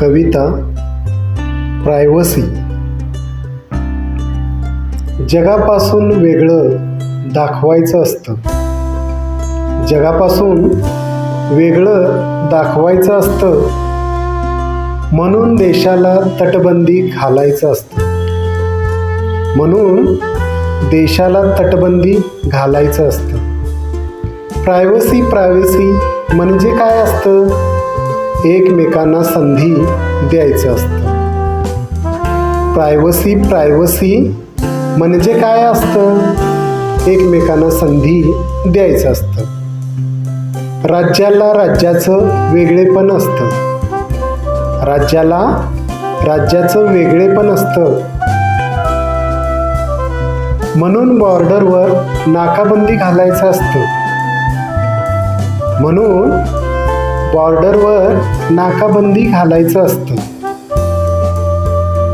कविता privacy जगापासून वेगळं दाखवायचं असतं. जगापासून वेगळं दाखवायचं असतं. म्हणून देशाला तटबंदी घालायचं असतं. म्हणून देशाला तटबंदी घालायचं असतं. प्रायव्हसी प्रायव्हसी म्हणजे काय असतं? एकमेकांना संधी द्यायचं असतं. प्रायव्हसी प्रायव्हसी म्हणजे काय असतं? एकमेकांना संधी द्यायचं असतं. राज्याला राज्याचं वेगळेपण असतं. राज्याला राज्याचं वेगळेपण असतं. म्हणून बॉर्डरवर नाकाबंदी घालायचं असतं. म्हणून बॉर्डरवर नाकाबंदी घालायचं असतं.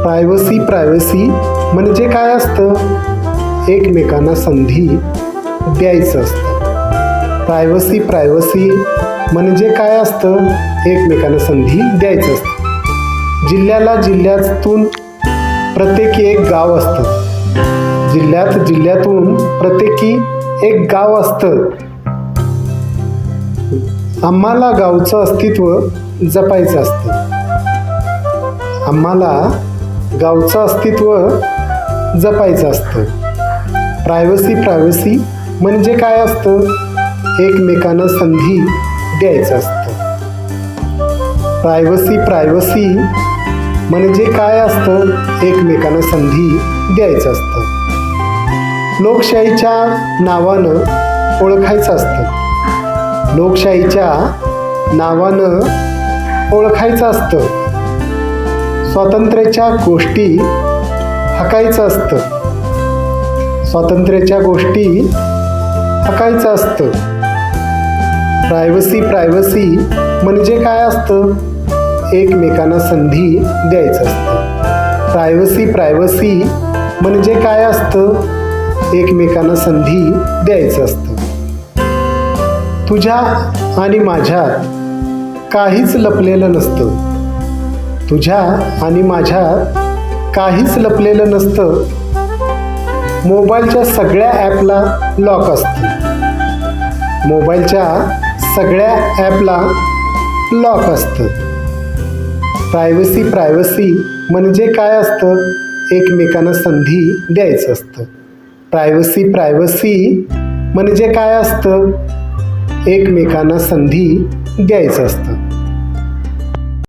प्रायव्हसी प्रायव्हसी म्हणजे काय असतं? एकमेकांना संधी द्यायचं असतं. प्रायव्हसी प्रायव्हसी म्हणजे काय असतं? एकमेकांना संधी द्यायचं असतं. जिल्ह्याला जिल्ह्यातून प्रत्येकी एक गाव असतं. जिल्ह्यात जिल्ह्यातून प्रत्येकी एक गाव असतं. आम्हाला गावचं अस्तित्व जपायचं असतं. आम्हाला गावचं अस्तित्व जपायचं असतं. प्रायव्हसी प्रायव्हसी म्हणजे काय असतं? एकमेकांना संधी द्यायचं असतं. प्रायव्हसी प्रायव्हसी म्हणजे काय असतं? एकमेकांना संधी द्यायचं असतं. लोकशाहीच्या नावानं ओळखायचं असतं. लोकशाहीच्या नावानं ओळखायचं असतं. स्वातंत्र्याच्या गोष्टी हकायचं असतं. स्वातंत्र्याच्या गोष्टी हकायचं असतं. प्रायव्हसी प्रायव्हसी म्हणजे काय असतं? एकमेकांना संधी द्यायचं असतं. प्रायव्हसी प्रायव्हसी म्हणजे काय असतं? एकमेकांना संधी द्यायचं असतं. तुझ्या आणि माझ्यात काहीच लपलेलं नसतं. तुझ्या आणि माझ्यात काहीच लपलेलं नसतं. मोबाईलच्या सगळ्या ॲपला लॉक असतं. मोबाईलच्या सगळ्या ॲपला लॉक असतं. प्रायव्हसी प्रायव्हसी म्हणजे काय असतं? एकमेकांना संधी द्यायचं असतं. प्रायव्हसी प्रायव्हसी म्हणजे काय असतं? एकमेकांना संधी द्यायचं असतं.